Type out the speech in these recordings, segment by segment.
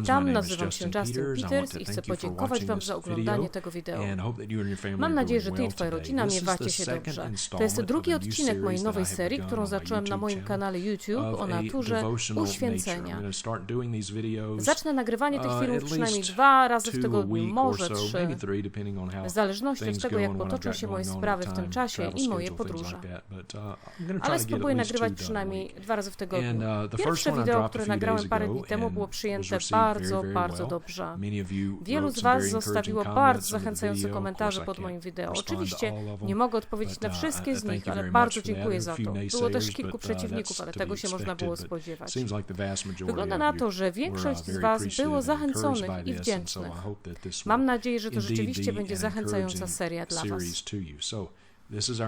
Witam, nazywam się Justin Peters i chcę podziękować Wam za oglądanie tego wideo. Mam nadzieję, że Ty i Twoja rodzina miewacie się dobrze. To jest drugi odcinek mojej nowej serii, którą zacząłem na moim kanale YouTube o naturze uświęcenia. Zacznę nagrywanie tych filmów przynajmniej dwa razy w tygodniu, może trzy, w zależności od tego, jak potoczą się moje sprawy w tym czasie i moje podróże. Ale spróbuję nagrywać przynajmniej dwa razy w tygodniu. Pierwsze wideo, które nagrałem parę dni temu, było przyjęte przyjęte bardzo, bardzo dobrze. Wielu z Was zostawiło bardzo zachęcające komentarze pod moim wideo. Oczywiście nie mogę odpowiedzieć na wszystkie z nich, ale bardzo dziękuję za to. Było też kilku przeciwników, ale tego się można było spodziewać. Wygląda na to, że większość z Was było zachęconych i wdzięcznych. Mam nadzieję, że to rzeczywiście będzie zachęcająca seria dla Was.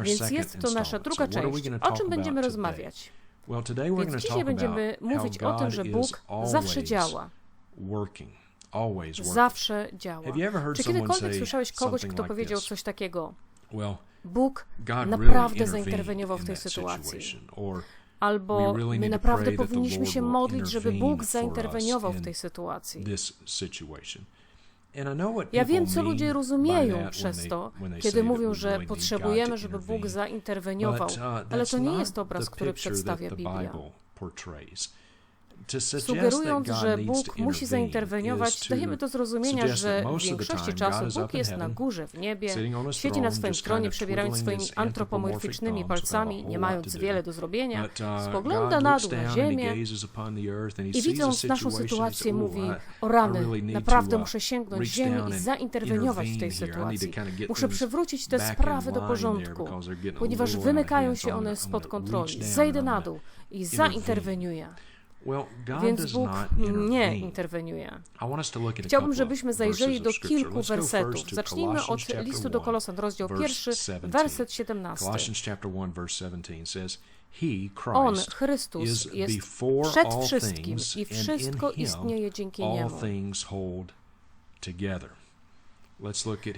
Więc jest to nasza druga część. O czym będziemy rozmawiać? Więc dzisiaj będziemy mówić o tym, że Bóg zawsze działa. Zawsze działa. Czy kiedykolwiek słyszałeś kogoś, kto powiedział coś takiego? Bóg naprawdę zainterweniował w tej sytuacji. Albo my naprawdę powinniśmy się modlić, żeby Bóg zainterweniował w tej sytuacji. Ja wiem, co ludzie rozumieją przez to, kiedy mówią, że potrzebujemy, żeby Bóg zainterweniował, ale to nie jest obraz, który przedstawia Biblia. Sugerując, że Bóg musi zainterweniować, dajemy do zrozumienia, że w większości czasu Bóg jest na górze, w niebie, siedzi na swoim tronie, przebierając swoimi antropomorficznymi palcami, nie mając wiele do zrobienia, spogląda na dół na ziemię i widząc naszą sytuację mówi, o rany, naprawdę muszę sięgnąć ziemi i zainterweniować w tej sytuacji. Muszę przywrócić te sprawy do porządku, ponieważ wymykają się one spod kontroli. Zejdę na dół i zainterweniuję. Więc Bóg nie interweniuje. Chciałbym, żebyśmy zajrzeli do kilku wersetów. Zacznijmy od listu do Kolosan, rozdział pierwszy, werset 17. On, Chrystus, jest przed wszystkim i wszystko istnieje dzięki Niemu.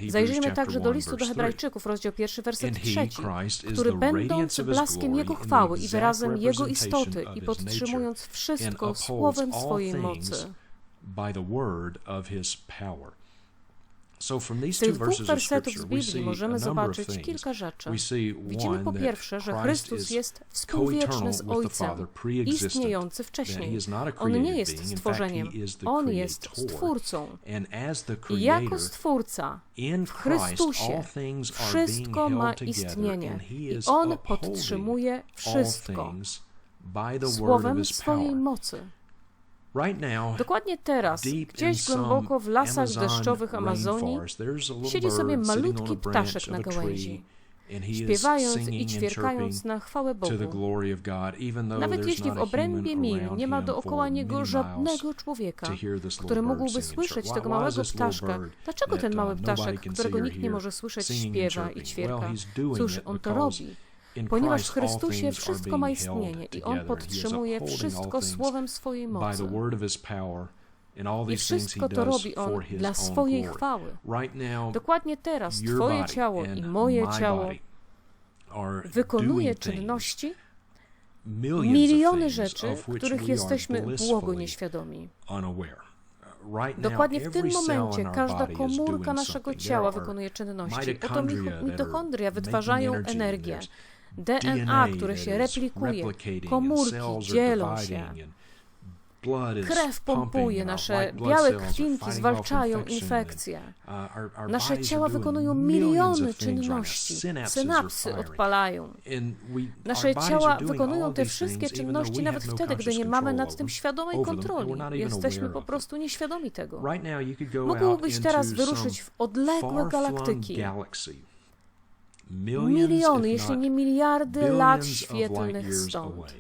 Zajrzyjmy także do listu do Hebrajczyków, rozdział pierwszy, werset trzeci, który będąc blaskiem Jego chwały i wyrazem Jego istoty i podtrzymując wszystko słowem swojej mocy. Z tych dwóch wersetów z Biblii możemy zobaczyć kilka rzeczy. Widzimy po pierwsze, że Chrystus jest współwieczny z Ojcem, istniejący wcześniej. On nie jest stworzeniem, On jest Stwórcą. I jako Stwórca w Chrystusie wszystko ma istnienie. i On podtrzymuje wszystko. słowem swojej mocy. Dokładnie teraz, gdzieś głęboko w lasach deszczowych Amazonii, siedzi sobie malutki ptaszek na gałęzi, śpiewając i ćwierkając na chwałę Bogu. Nawet jeśli w obrębie mil nie ma dookoła niego żadnego człowieka, który mógłby słyszeć tego małego ptaszka, dlaczego ten mały ptaszek, którego nikt nie może słyszeć, śpiewa i ćwierka? Cóż on to robi? Ponieważ w Chrystusie wszystko ma istnienie i On podtrzymuje wszystko słowem swojej mocy. I wszystko to robi On dla swojej chwały. Dokładnie teraz Twoje ciało i moje ciało wykonuje czynności, miliony rzeczy, których jesteśmy błogo nieświadomi. Dokładnie w tym momencie każda komórka naszego ciała wykonuje czynności. Oto mitochondria wytwarzają energię. DNA, które się replikuje, komórki dzielą się, Krew pompuje, nasze białe krwinki zwalczają infekcje. Nasze ciała wykonują miliony czynności, synapsy odpalają. Nasze ciała wykonują te wszystkie czynności nawet wtedy, gdy nie mamy nad tym świadomej kontroli. Jesteśmy po prostu nieświadomi tego. Mógłbyś teraz wyruszyć w odległe galaktyki miliony, jeśli nie miliardy lat świetlnych stąd.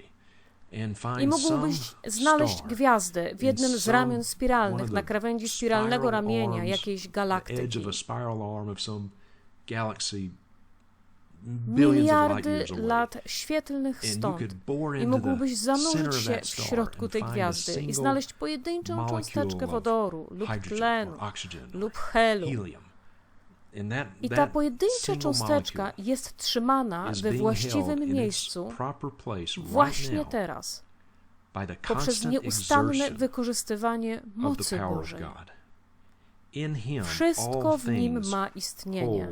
I mógłbyś znaleźć gwiazdę w jednym z ramion spiralnych na krawędzi spiralnego ramienia jakiejś galaktyki. Miliardy lat świetlnych stąd. i mógłbyś zanurzyć się w środku tej gwiazdy i znaleźć pojedynczą cząsteczkę wodoru lub tlenu lub helu. I ta pojedyncza cząsteczka jest trzymana we właściwym miejscu właśnie teraz poprzez nieustanne wykorzystywanie mocy Bożej. Wszystko w nim ma istnienie.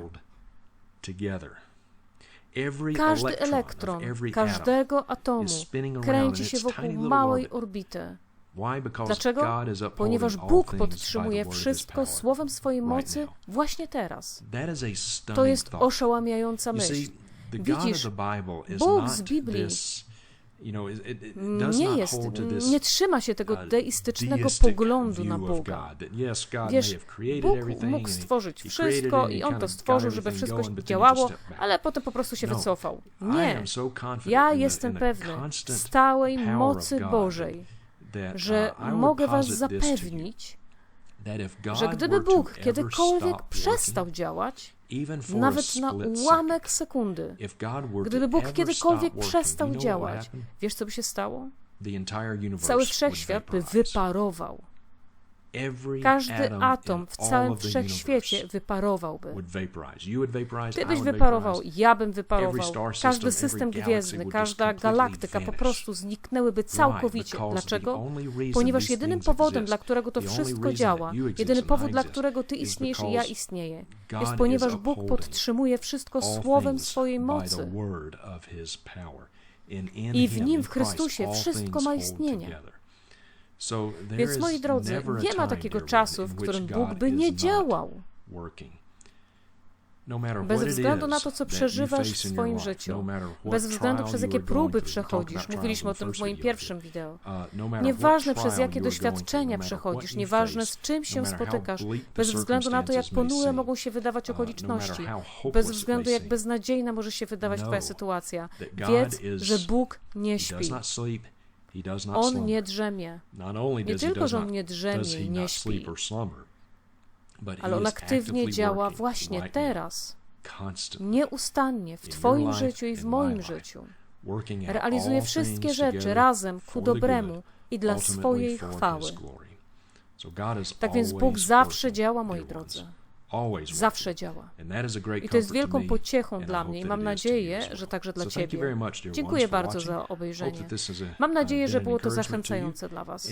Każdy elektron każdego atomu kręci się wokół małej orbit. orbity. Dlaczego? Ponieważ Bóg podtrzymuje wszystko słowem swojej mocy właśnie teraz. To jest oszałamiająca myśl. Widzisz, Bóg z Biblii Nie jest, nie trzyma się tego uh, deistycznego poglądu na Boga. Wiesz, Bóg mógł stworzyć wszystko i On to stworzył, żeby wszystko działało, ale potem po prostu się No. wycofał. Nie. Ja jestem pewny stałej mocy Bożej, że uh, would mogę was zapewnić, że gdyby Bóg kiedykolwiek przestał działać, nawet na ułamek sekundy, gdyby Bóg kiedykolwiek przestał działać, wiesz co by się stało? Cały wszechświat by wyparował. Każdy atom w całym wszechświecie wyparowałby. Ty byś wyparował, ja bym wyparował. Każdy system, gwiezdny, każda galaktyka po prostu zniknęłyby całkowicie. Dlaczego? Ponieważ jedynym powodem, dla którego to wszystko działa, jedyny powód, dla którego ty is istniejesz i ja istnieję, jest ponieważ Bóg podtrzymuje wszystko słowem swojej mocy. I w nim, w Chrystusie, wszystko ma istnienie. Więc moi drodzy, nie ma takiego czasu, w którym Bóg by nie działał. No Bez względu na to, co przeżywasz w swoim życiu, no bez względu przez jakie próby przechodzisz, mówiliśmy o tym w moim pierwszym wideo. Uh, no Nieważne przez jakie doświadczenia przechodzisz, nieważne z czym się spotykasz, bez względu na to, jak ponure mogą się wydawać uh, no okoliczności, bez względu jak beznadziejna może się wydawać twoja sytuacja, wiedz, że Bóg nie śpi. On nie drzemie. Nie tylko, że on nie drzemie nie śpi, ale on aktywnie działa właśnie teraz, nieustannie w Twoim życiu i w moim życiu. Realizuje wszystkie rzeczy razem ku dobremu i dla swojej chwały. Tak więc Bóg zawsze działa, moi drodzy. Zawsze działa. I to jest wielką pociechą dla mnie i mam you nadzieję, że także dla Ciebie. Dziękuję bardzo za obejrzenie. Mam nadzieję, że było to zachęcające dla Was.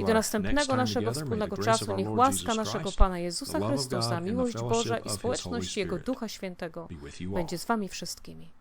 I do następnego naszego wspólnego czasu niech łaska naszego Pana Jezusa Chrystusa, miłość Boża i społeczność Jego Ducha Świętego będzie z Wami wszystkimi.